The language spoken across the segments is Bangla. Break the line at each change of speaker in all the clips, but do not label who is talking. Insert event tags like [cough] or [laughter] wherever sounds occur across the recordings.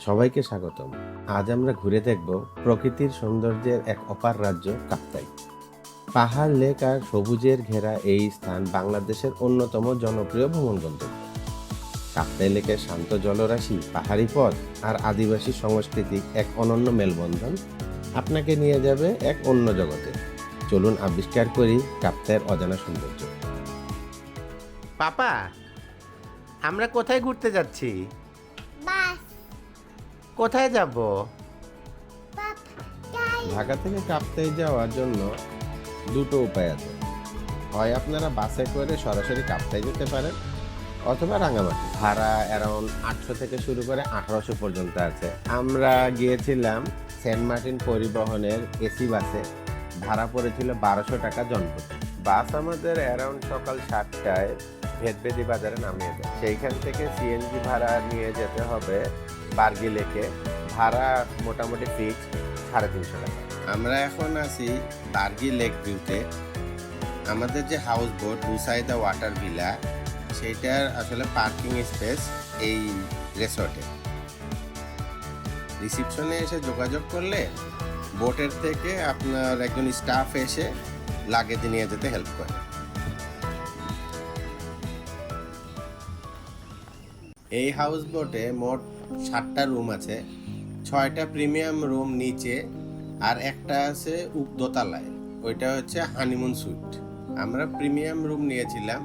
সবাইকে স্বাগতম। আজ আমরা ঘুরে দেখব প্রকৃতির সৌন্দর্যের এক অপার রাজ্য, কাপ্তাই। পাহাড়, লেক আর সবুজের ঘেরা এই স্থান বাংলাদেশের অন্যতম জনপ্রিয় ভ্রমণ গন্তব্য কাপ্তাই লেকের শান্ত জলরাশি, পাহাড়ি পথ আর আদিবাসী সংস্কৃতি এক অনন্য মেলবন্ধন আপনাকে নিয়ে যাবে এক অন্য জগতে। চলুন আবিষ্কার করি কাপ্তাইয়ের অজানা সৌন্দর্য।
পাপা, আমরা কোথায় ঘুরতে যাচ্ছি? কোথায় যাব?
ঢাকা থেকে কাপ্তাই যাওয়ার জন্য দুটো উপায় আছে। হয় আপনারা বাসে করে সরাসরি কাপ্তাই যেতে পারেন, অথবা রাঙামাটি। ভাড়া অ্যারাউন্ড আটশো থেকে শুরু করে আঠারোশো পর্যন্ত আছে। আমরা গিয়েছিলাম সেন্ট মার্টিন পরিবহনের এসি বাসে। ভাড়া পড়েছিল বারোশো টাকা জনপ্রতি। বাস আমাদের অ্যারাউন্ড সকাল সাতটায় ভেদবেদি বাজারে নামিয়ে দেয়। সেইখান থেকে সিএনজি ভাড়া নিয়ে যেতে হবে বার্গি লেকে ভাড়া মোটামুটি ফিক্স সাড়ে তিনশো টাকা। আমরা এখন আছি বার্গি লেক ভিউতে। আমাদের যে হাউস বোট লুসাইদা ওয়াটার ভিলা সেইটার আসলে পার্কিং স্পেস এই রেসর্টে রিসিপশনে এসে যোগাযোগ করলে বোটের থেকে আপনার একজন স্টাফ এসে লাগেজ নিয়ে যেতে হেল্প করে। এই হাউস বোটে মোট সাতটা রুম আছে। ছয়টা প্রিমিয়াম রুম নিচে আর একটা আছে উপ দোতলায়। ওইটা হচ্ছে হানিমুন সুইট আমরা প্রিমিয়াম রুম নিয়েছিলাম,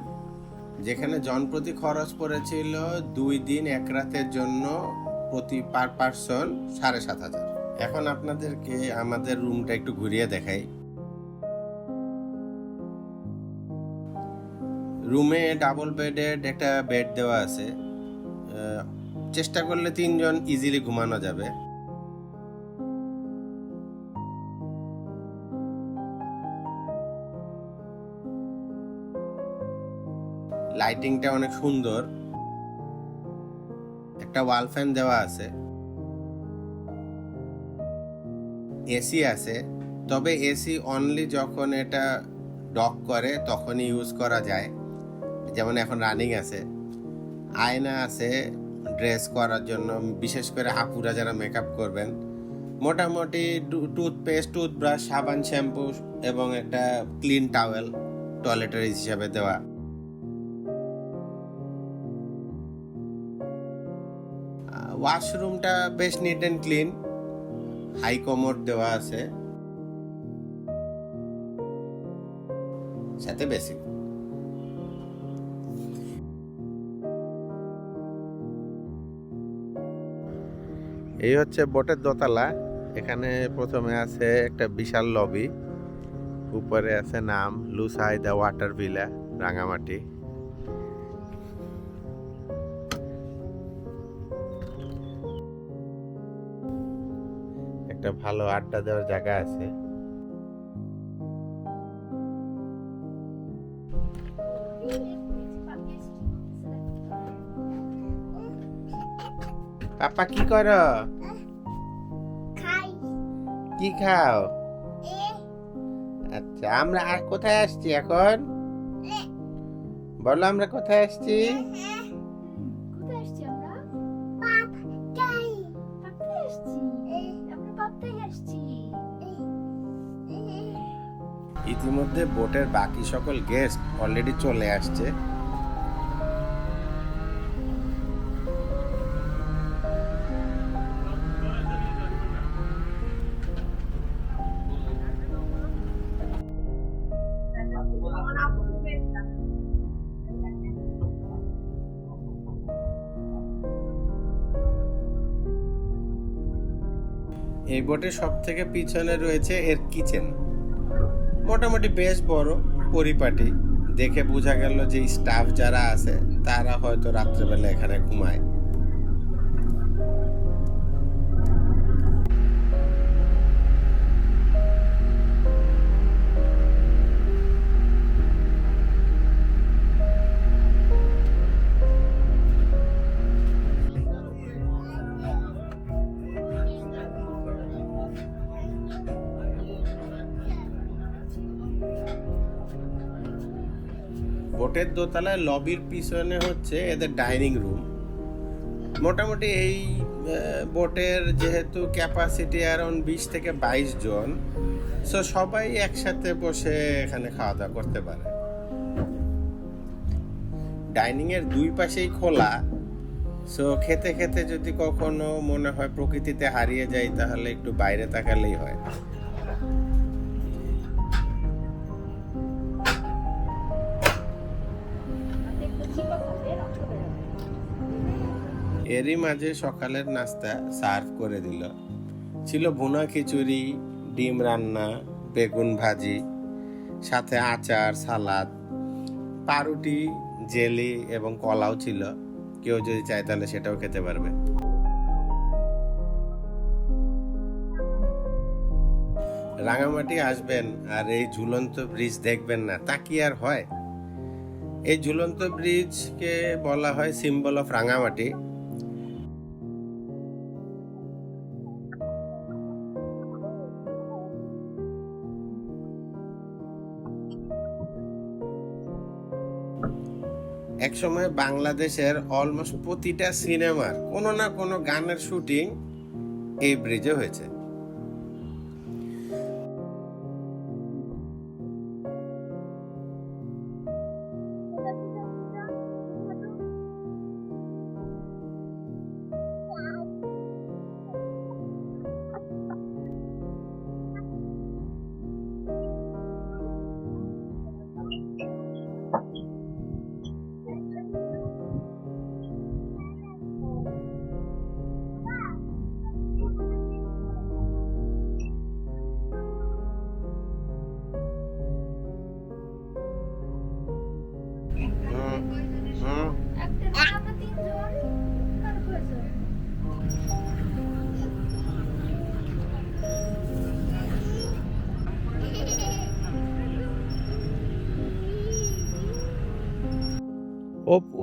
যেখানে জনপ্রতি খরচ পড়েছিল দুই দিন এক রাতের জন্য প্রতি পার পার্সন সাড়ে সাত হাজার। এখন আপনাদেরকে আমাদের রুমটা একটু ঘুরিয়ে দেখাই। রুমে ডাবল বেডেড একটা বেড দেওয়া আছে। চেষ্টা করলে তিনজন ইজিলি ঘুমানো যাবে। লাইটিংটা অনেক সুন্দর। একটা ওয়াল ফ্যান দেওয়া আছে। এসি আছে। তবে এসি অনলি যখন এটা ডক করে, তখনই ইউজ করা যায়। যেমন এখন রানিং আছে। আয়না আছে। ড্রেস করার জন্য, বিশেষ করে আপুরা যারা মেকআপ করবেন, মোটামুটি টুথপেস্ট টুথব্রাশ সাবান শ্যাম্পু এবং একটা ক্লিন টাওয়েল টয়লেটের হিসাবে দেওয়া। ওয়াশরুমটা বেশ neat and clean high commode দেওয়া আছে। সাথে বেসিক এই হচ্ছে বোটের দোতলা। এখানে প্রথমে আছে একটা বিশাল লবি উপরে আছে নাম লুসাইদা ওয়াটার ভিলা রাঙামাটি। একটা ভালো আড্ডা দেওয়ার জায়গা আছে। পাপা কি করো?
খাই।
কি খাও? আচ্ছা আমরা আর কোথায় আসছি এখন? বলো আমরা কোথায় আসছি? ইতিমধ্যে বোটের বাকি সকল গেস্ট অলরেডি চলে আসছে। এই বোটের সব থেকে পিছনে রয়েছে এর কিচেন। মোটামুটি বেশ বড়, পরিপাটি। দেখে বোঝা গেল যে স্টাফ যারা আছে, তারা হয়তো রাত্রেবেলা এখানে ঘুমায়। দোতলায় লবির পিছনে হচ্ছে এদের ডাইনিং রুম। মোটামুটি এই বোটের যেহেতু ক্যাপাসিটি অ্যারাউন্ড বিশ থেকে বাইশ জন, সো সবাই একসাথে বসে এখানে খাওয়া দাওয়া করতে পারে। ডাইনিং এর দুই পাশেই খোলা, সো খেতে খেতে যদি কখনো মনে হয় প্রকৃতিতে হারিয়ে যাই, তাহলে একটু বাইরে তাকালেই হয়। এরই মাঝে সকালের নাস্তা সার্ভ করে দিল। ছিল ভুনা খিচুড়ি, ডিম রান্না, বেগুন ভাজি, সাথে আচার, সালাদ, পাউরুটি, জেলি এবং কলাও ছিল। কেউ যদি চায় তাহলে সেটাও খেতে পারবে। রাঙামাটি আসবেন আর এই ঝুলন্ত ব্রিজ দেখবেন না, তা কি আর হয়? এই ঝুলন্ত ব্রিজকে বলা হয় সিম্বল অফ রাঙামাটি। একসময় বাংলাদেশের অলমোস্ট প্রতিটা সিনেমার কোনো না কোনো গানের শুটিং এই ব্রিজে হয়েছে।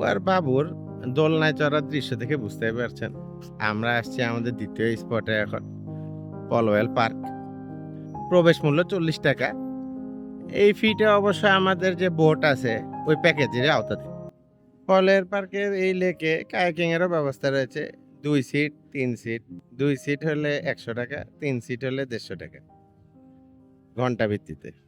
আর বাবুর দোলনায় চড়ার দৃশ্য দেখে বুঝতে পারছেন। আমরা আসছি আমাদের দ্বিতীয় স্পটে এখন পলওয়েল পার্ক। প্রবেশ মূল্য চল্লিশ টাকা। এই ফিটা অবশ্য আমাদের যে বোট আছে, ওই প্যাকেজের আওতাধীন। পলওয়েল পার্কের এই লেকে কায়াকিং এরও ব্যবস্থা রয়েছে। দুই সিট তিন সিট দুই সিট হলে একশো টাকা, তিন সিট হলে দেড়শো টাকা। ঘণ্টা ভিত্তিতে।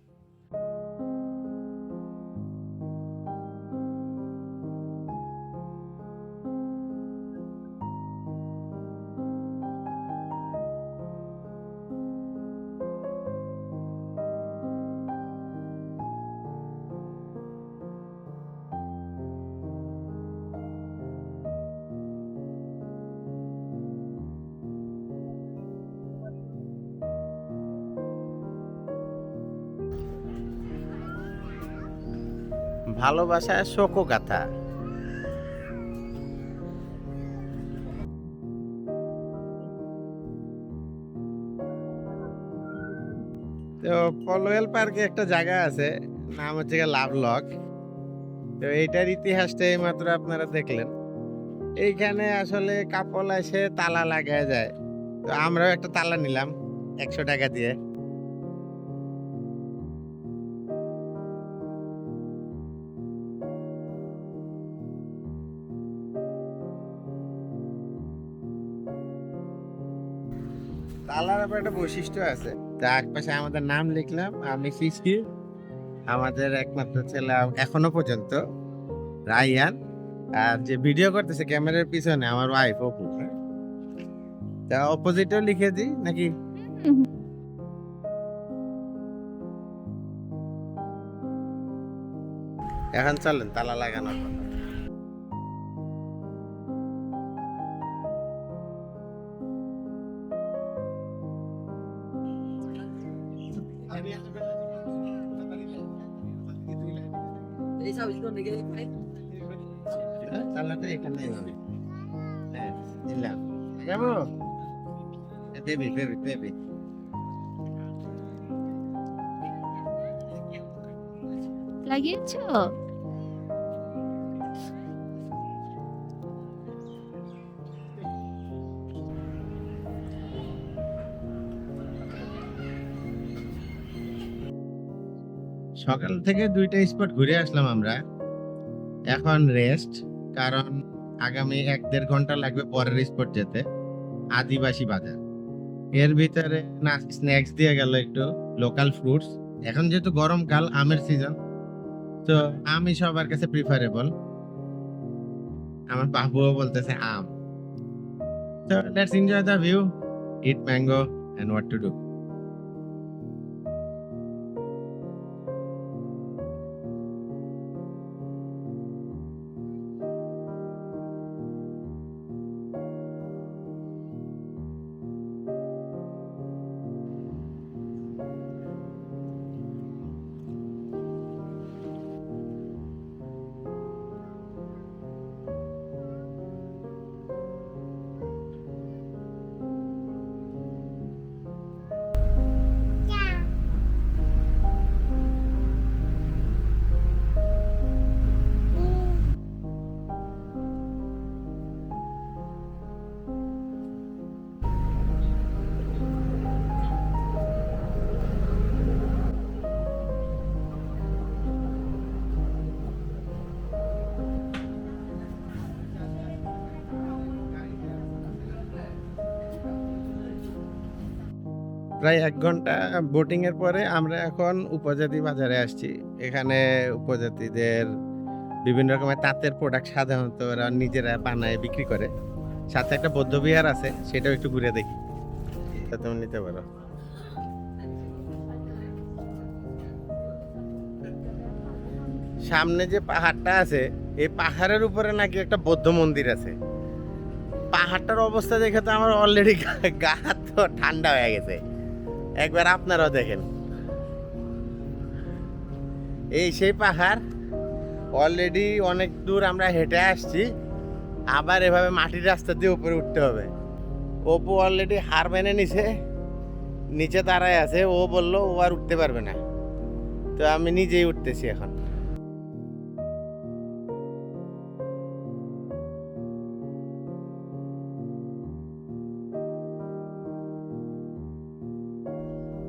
ভালোবাসা শোকো গাথা। তো পলোয়েল পার্কে একটা জায়গা আছে, নাম হচ্ছে লাভ লক। তো এইটার ইতিহাসটা এইমাত্র আপনারা দেখলেন। এইখানে আসলে কাপল এসে তালা লাগায় যায়। তো আমরাও একটা তালা নিলাম, একশো টাকা দিয়ে। একটা বৈশিষ্ট্য আছে। তা একপাশে আমাদের নাম লিখলাম, আমি ফিসকি আমাদের একমাত্র ছেলে এখনও পর্যন্ত রাইয়ান আর যে ভিডিও করতেছে ক্যামেরার পিছনে, আমার ওয়াইফ অপু। তা অপোজিটও লিখে দিই, নাকি? এখন চলেন, তালা লাগানোর কথা। সকাল থেকে দুইটা স্পট ঘুরে আসলাম আমরা। এখন রেস্ট কারণ আগামী এক দেড় ঘণ্টা লাগবে পরের স্পট যেতে, আদিবাসী বাজার। এর ভিতরে না স্ন্যাক্স দিয়ে গেল একটু লোকাল ফ্রুটস এখন যেহেতু গরমকাল আমের সিজন তো আমি সবার কাছে প্রিফারেবল আমার বাবুও বলতেছে আম। তো let's enjoy the view eat mango and what to do প্রায় এক ঘণ্টা বোটিং এর পরে আমরা এখন উপজাতি বাজারে আসছি। এখানে উপজাতিদের বিভিন্ন রকমের তাঁতের প্রোডাক্ট সাধারণত ওরা নিজেরা বানায়, বিক্রি করে। সাথে একটা বৌদ্ধ বিহার আছে, সেটাও একটু ঘুরে দেখি। তুমি নিতে পারো। সামনে যে পাহাড়টা আছে, এই পাহাড়ের উপরে নাকি একটা বৌদ্ধ মন্দির আছে। পাহাড়টার অবস্থা দেখে তো আমার অলরেডি গা ঠান্ডা হয়ে গেছে। একবার আপনারাও দেখেন। এই সেই পাহাড় অলরেডি অনেক দূর আমরা হেঁটে আসছি, আবার এভাবে মাটির রাস্তা দিয়ে উপরে উঠতে হবে। অপু অলরেডি হার মেনে নিছে, নিচে দাঁড়ায় আছে, ও বলল ও আর উঠতে পারবে না। তো আমি নিজেই উঠতেছি এখন।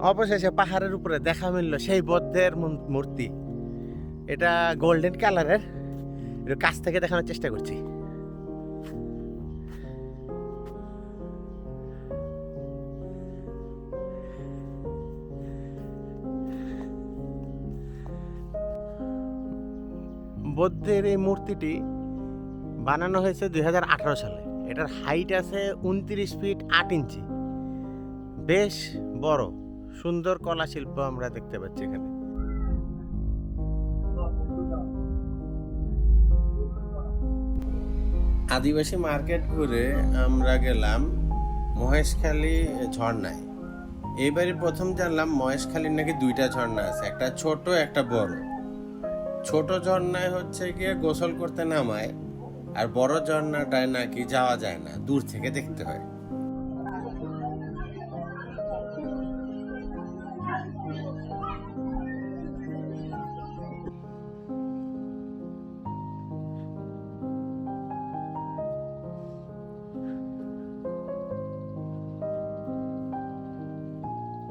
অবশেষে পাহাড়ের উপরে দেখা মিলল সেই বৌদ্ধের মূর্তি। এটা গোল্ডেন কালারের কাছ থেকে দেখানোর চেষ্টা করছি। বৌদ্ধের এই মূর্তিটি বানানো হয়েছে দু হাজার আঠারো সালে। এটার হাইট আছে উনত্রিশ ফিট আট ইঞ্চি বেশ বড়। সুন্দর কলা শিল্প আমরা দেখতে পাচ্ছি এখানে। আদিবাসী মার্কেট ঘুরে আমরা গেলাম মহেশখালী ঝর্ণায়। এইবারই প্রথম জানলাম মহেশখালীর নাকি দুইটা ঝর্ণা আছে, একটা ছোট, একটা বড়। ছোট ঝর্ণায় হচ্ছে গিয়ে গোসল করতে নামায়, আর বড় ঝর্ণাটায় নাকি যাওয়া যায় না, দূর থেকে দেখতে হয়।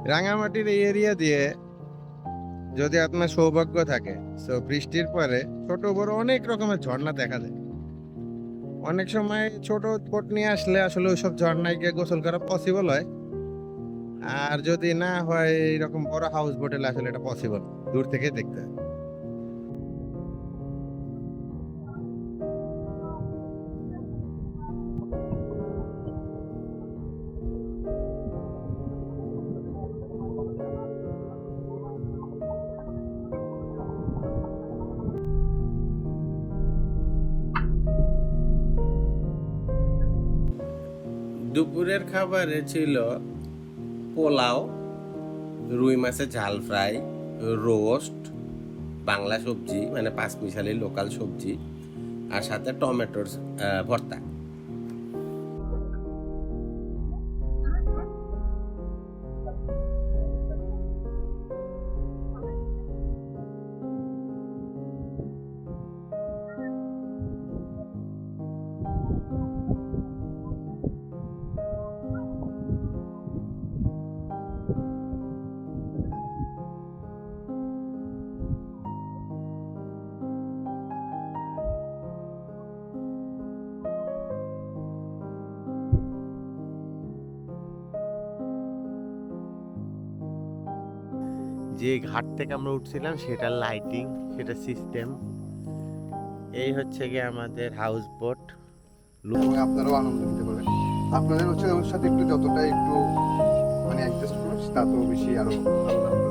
রাঙামাটির এই এরিয়া দিয়ে যদি আপনার সৌভাগ্য থাকে, তো বৃষ্টির পরে ছোট বড় অনেক রকমের ঝর্ণা দেখা যায়। অনেক সময় ছোট বোট নিয়ে আসলে আসলে ওইসব ঝর্ণায় গিয়ে গোসল করা পসিবল হয়। আর যদি না হয় এরকম বড় হাউস বোটেলে আসলে এটা পসিবল দূর থেকে দেখতে হয়। দুপুরের খাবারে ছিল পোলাও, রুই মাছের ঝাল ফ্রাই, রোস্ট, বাংলা সবজি মানে পাঁচমিশালি লোকাল সবজি, আর সাথে টমেটোর ভর্তা। যে ঘাট থেকে আমরা উঠছিলাম সেটা লাইটিং সেটা সিস্টেম এই হচ্ছে গিয়ে আমাদের হাউস বোট
আপনারাও আনন্দ নিতে পারবেন। আপনাদের হচ্ছে ওর সাথে একটু যতটা একটু মানে অ্যাডজাস্ট করুন তত বেশি আরও ভালো লাগবে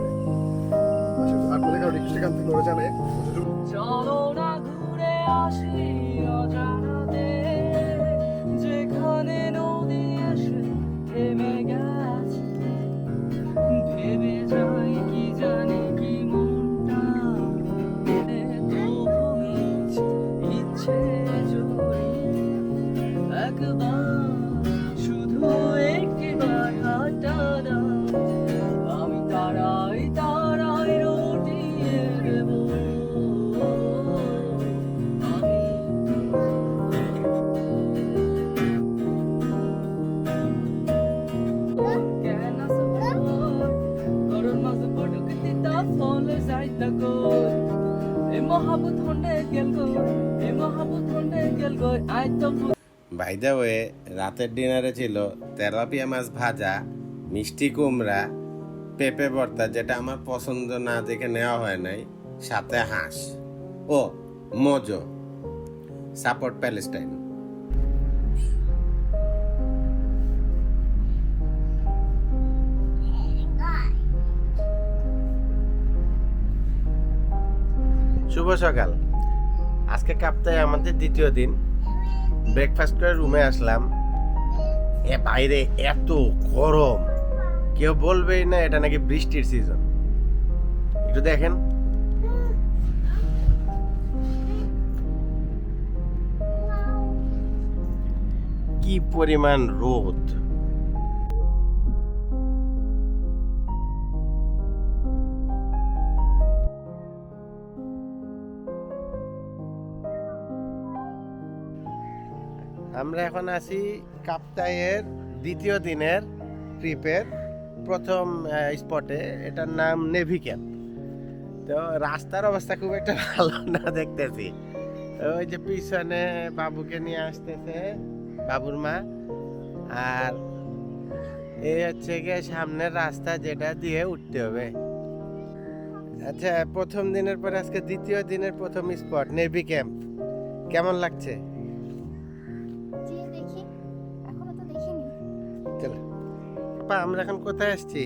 আসলে আপনাদের কারও রিক্সা এখান থেকে ওরা জানে
চলো না ঘুরে আসি
দ্য ওয়ে রাতের ডিনারে ছিল তেলাপিয়া মাছ ভাজা, মিষ্টি কুমড়া, পেঁপে ভর্তা, যেটা আমার পছন্দ না দেখে নেওয়া হয় নাই, সাথে হাঁস। ও, মজো। Support Palestine.
শুভ সকাল। আজকে কাপ্তায় আমাদের দ্বিতীয় দিন। ব্রেকফাস্ট করে রুমে আসলাম। এ বাইরে এত গরম। কেউ বলবেই না এটা নাকি বৃষ্টির সিজন একটু দেখেন। কি পরিমাণ রোদ। আমরা এখন আছি কাপ্তাইয়ের দ্বিতীয় দিনের ট্রিপের প্রথম স্পটে এটার নাম নেভি ক্যাম্প তো রাস্তার অবস্থা খুব একটা ভালো না দেখতেছি। ওই যে পিছনে বাবুকে নিয়ে আসতেছে, বাবুর মা। আর এই হচ্ছে গিয়ে সামনের রাস্তা যেটা দিয়ে উঠতে হবে। আচ্ছা প্রথম দিনের পরে আজকে দ্বিতীয় দিনের প্রথম স্পট নেভি ক্যাম্প কেমন লাগছে? আপা আমরা এখন কোথায় আসছি?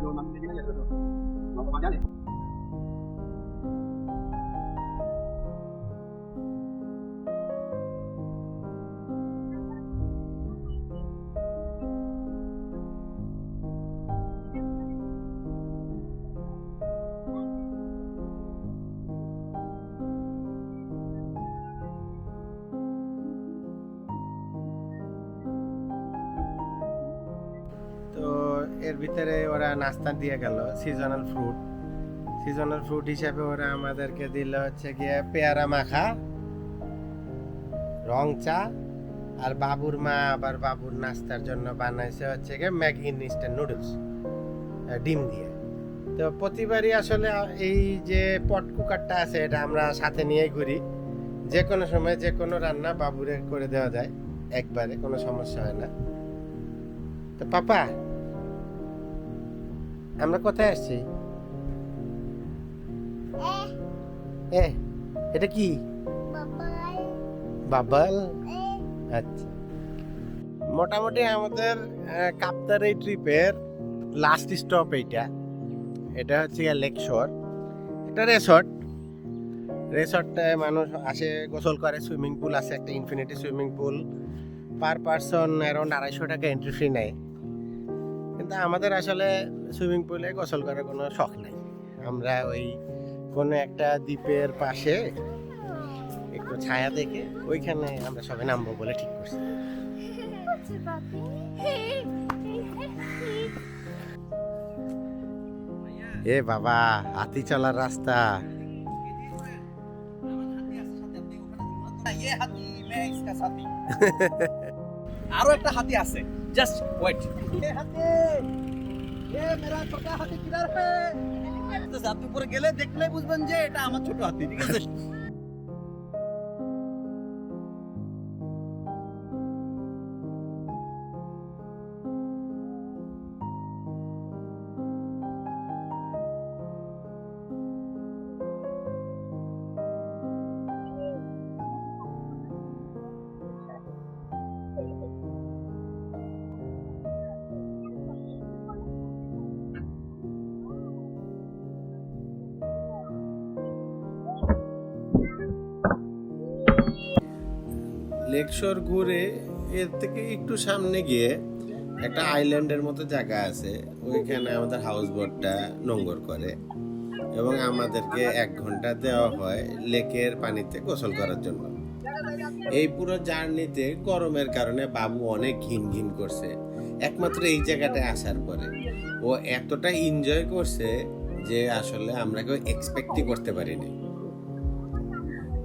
belum masih jadi aja dulu. Mau kemana nih? নাস্তা দিয়ে গেল সিজনাল ফ্রুট সিজনাল ফ্রুট হিসাবে ওরা আমাদেরকে দিল হচ্ছে গিয়ে পেয়ারা মাখা, রং চা, আর বাবুর মা আবার বাবুর নাস্তার জন্য বানাইছে হচ্ছে গিয়ে ম্যাগি ইনস্ট্যান্ট নুডলস ডিম দিয়ে। তো প্রতিবারই আসলে এই যে পট কুকারটা আছে, এটা আমরা সাথে নিয়েই ঘুরি। যে কোনো সময় যে কোনো রান্না বাবুরে করে দেওয়া যায়, একবারে কোনো সমস্যা হয় না। তো পাপা আমরা কোথায় আসছি? এ। এটা কি? বাবাল। আচ্ছা। মোটামুটি আমাদের কাপ্তার এই ট্রিপের লাস্ট স্টপ এইটা। এটা হচ্ছে লেক শোর এটা রেসর্ট রেসর্টটায় মানুষ আসে গোসল করে সুইমিং পুল আছে একটা infinity swimming pool
per person around আড়াইশো টাকা এন্ট্রি ফি নেয়। কিন্তু আমাদের আসলে সুইমিং পুলে গোসল করার কোনো শখ নেই। আমরা ওই কোনো একটা দ্বীপের পাশে একটু ছায়া দেখে ওইখানে আমরা সবাই নামবো বলে ঠিক করছি। এ বাবা, হাতি চলার রাস্তা।
আরও একটা হাতি আছে। জাস্ট ওয়েট আপনি উপরে গেলে দেখলে বুঝবেন যে এটা আমার ছোট হাতি ঠিক আছে? [laughs]
লেকশোর ঘুরে এর থেকে একটু সামনে গিয়ে একটা আইল্যান্ডের মতো জায়গা আছে। ওইখানে আমাদের হাউস বোটটা নোঙ্গর করে এবং আমাদেরকে এক ঘণ্টা দেওয়া হয় লেকের পানিতে গোসল করার জন্য। এই পুরো জার্নিতে গরমের কারণে বাবু অনেক ঘিন ঘিন করছে। একমাত্র এই জায়গাটায় আসার পরে। ও এতটা এনজয় করছে যে আসলে আমরা কেউ এক্সপেক্টই করতে পারিনি।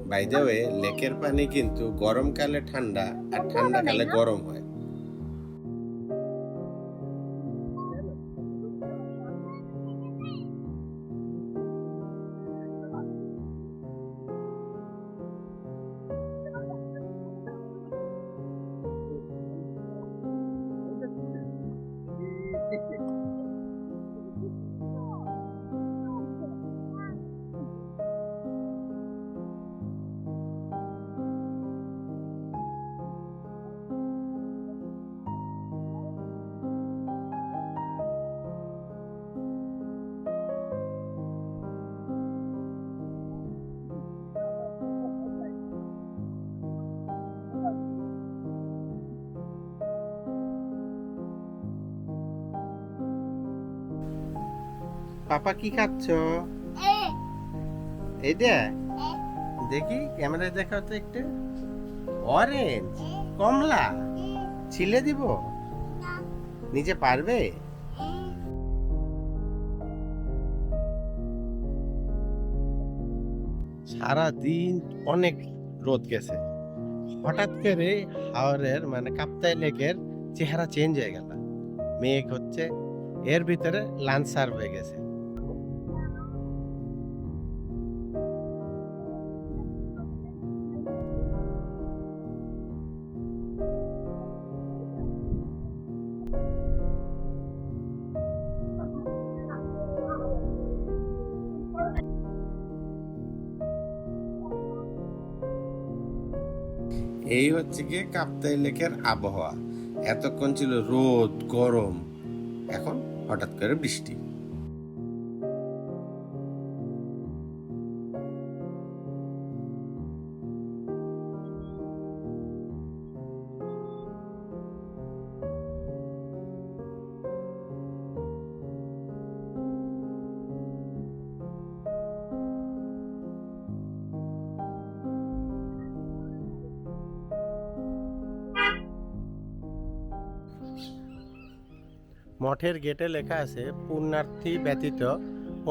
বাই দ্য ওয়ে লেকের পানি কিন্তু গরমকালে ঠান্ডা আর ঠান্ডাকালে গরম হয়।
পাপা কি খাচ্ছ? এইটা দেখি। ক্যামেরায় দেখা তো একটু। অরেঞ্জ কমলা। ছিলে দিব? নিজে পারবে? সারা দিন অনেক রোদ গেছে। হঠাৎ করে হাওরের মানে কাপ্তাই লেকের চেহারা চেঞ্জ হয়ে গেল। মেঘ হচ্ছে এর ভিতরে লাঞ্চ সার্ভ হয়ে গেছে।
এই হচ্ছে গিয়ে কাপ্তাই লেকের আবহাওয়া। এতক্ষণ ছিল রোদ গরম। এখন হঠাৎ করে বৃষ্টি।
মঠের গেটে লেখা আছে, পুণ্যার্থী ব্যতীত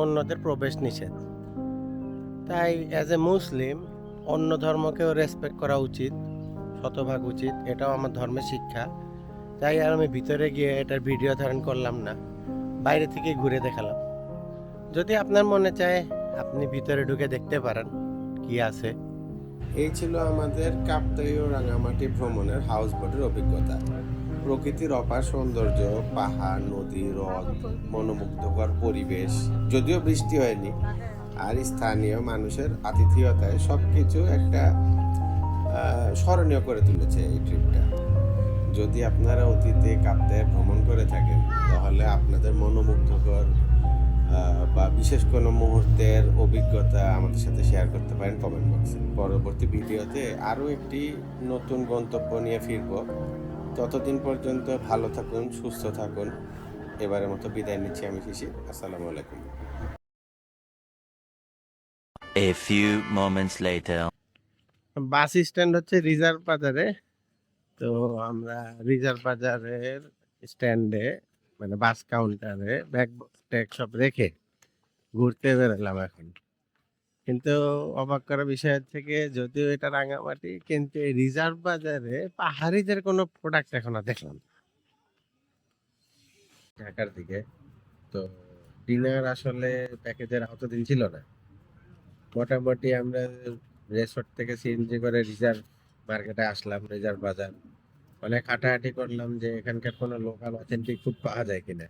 অন্যদের প্রবেশ নিষেধ। তাই অ্যাজ এ মুসলিম অন্য ধর্মকেও রেসপেক্ট করা উচিত, শতভাগ উচিত, এটাও আমার ধর্মের শিক্ষা। তাই আর আমি ভিতরে গিয়ে এটার ভিডিও ধারণ করলাম না, বাইরে থেকে ঘুরে দেখালাম। যদি আপনার মনে চায় আপনি ভিতরে ঢুকে দেখতে পারেন কি আছে।
এই ছিল আমাদের কাপ্তাই ও রাঙামাটি ভ্রমণের হাউস বোটের অভিজ্ঞতা। প্রকৃতির অপার সৌন্দর্য, পাহাড়, নদী, হ্রদ, মনোমুগ্ধকর পরিবেশ, যদিও বৃষ্টি হয়নি, আর স্থানীয় মানুষের আতিথেয়তায় সবকিছু একটা স্মরণীয় করে তুলেছে এই ট্রিপটা। যদি আপনারা অতীতে কাপ্তায় ভ্রমণ করে থাকেন, তাহলে আপনাদের মনোমুগ্ধকর
বা বিশেষ কোনো মুহূর্তের অভিজ্ঞতা আমাদের সাথে শেয়ার করতে পারেন কমেন্ট বক্সে। পরবর্তী ভিডিওতে আরও একটি নতুন গন্তব্য নিয়ে ফিরব। ততদিন পর্যন্ত ভালো থাকুন সুস্থ থাকুন। এবারের মতো বিদায় নিচ্ছি আমি শিশির। আসসালামু আলাইকুম।
A few moments later.
Bus stand হচ্ছে রিজার্ভ বাজারে। তো আমরা রিজার্ভ বাজারের স্ট্যান্ডে মানে বাস কাউন্টারে ব্যাগ ট্যাগ সব রেখে ঘুরতে বেরোলাম এখন। কিন্তু অবাক করা বিষয় থেকে যদিও এটা রাঙামাটি, কিন্তু এই রিজার্ভ বাজারে পাহাড়িদের কোনো প্রোডাক্ট এখনও দেখলাম। না। ঢাকার দিকে, তো ডিনার আসলে প্যাকেজের দিন ছিল না। মোটামুটি আমরা রেসর্ট থেকে সিএনজি করে রিজার্ভ মার্কেটে আসলাম রিজার্ভ বাজার। অনেক হাঁটাহাঁটি করলাম যে এখানকার কোনো লোকাল অথেন্টিক ফুড পাওয়া যায় কিনা।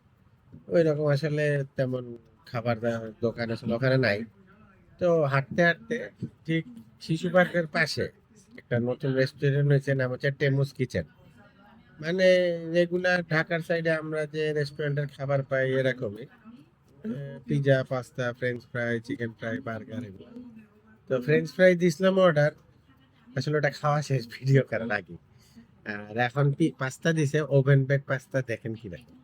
ওই রকম আসলে তেমন খাবার দোকান আসলে ওখানে নাই। তো হাঁটতে হাঁটতে ঠিক শিশু পার্কের পাশে একটা নতুন রেস্টুরেন্ট হয়েছে, নাম হচ্ছে টেমুস কিচেন মানে রেগুলার ঢাকার সাইডে আমরা যে রেস্টুরেন্টের খাবার পাই এরকমই। Pizza pasta French fry chicken fry burger এগুলো। তো ফ্রেঞ্চ ফ্রাই দিয়েছিলাম অর্ডার আসলে ওটা খাওয়া শেষ ভিডিও করার আগে। আর এখন পাস্তা দিছে ওভেন বেক পাস্তা দেখেন কি দেখেন।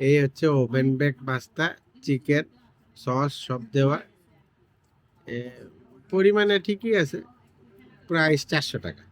এই হচ্ছে oven bake pasta chicken sauce সব দেওয়া। পরিমাণে ঠিকই আছে। প্রাইস চারশো টাকা।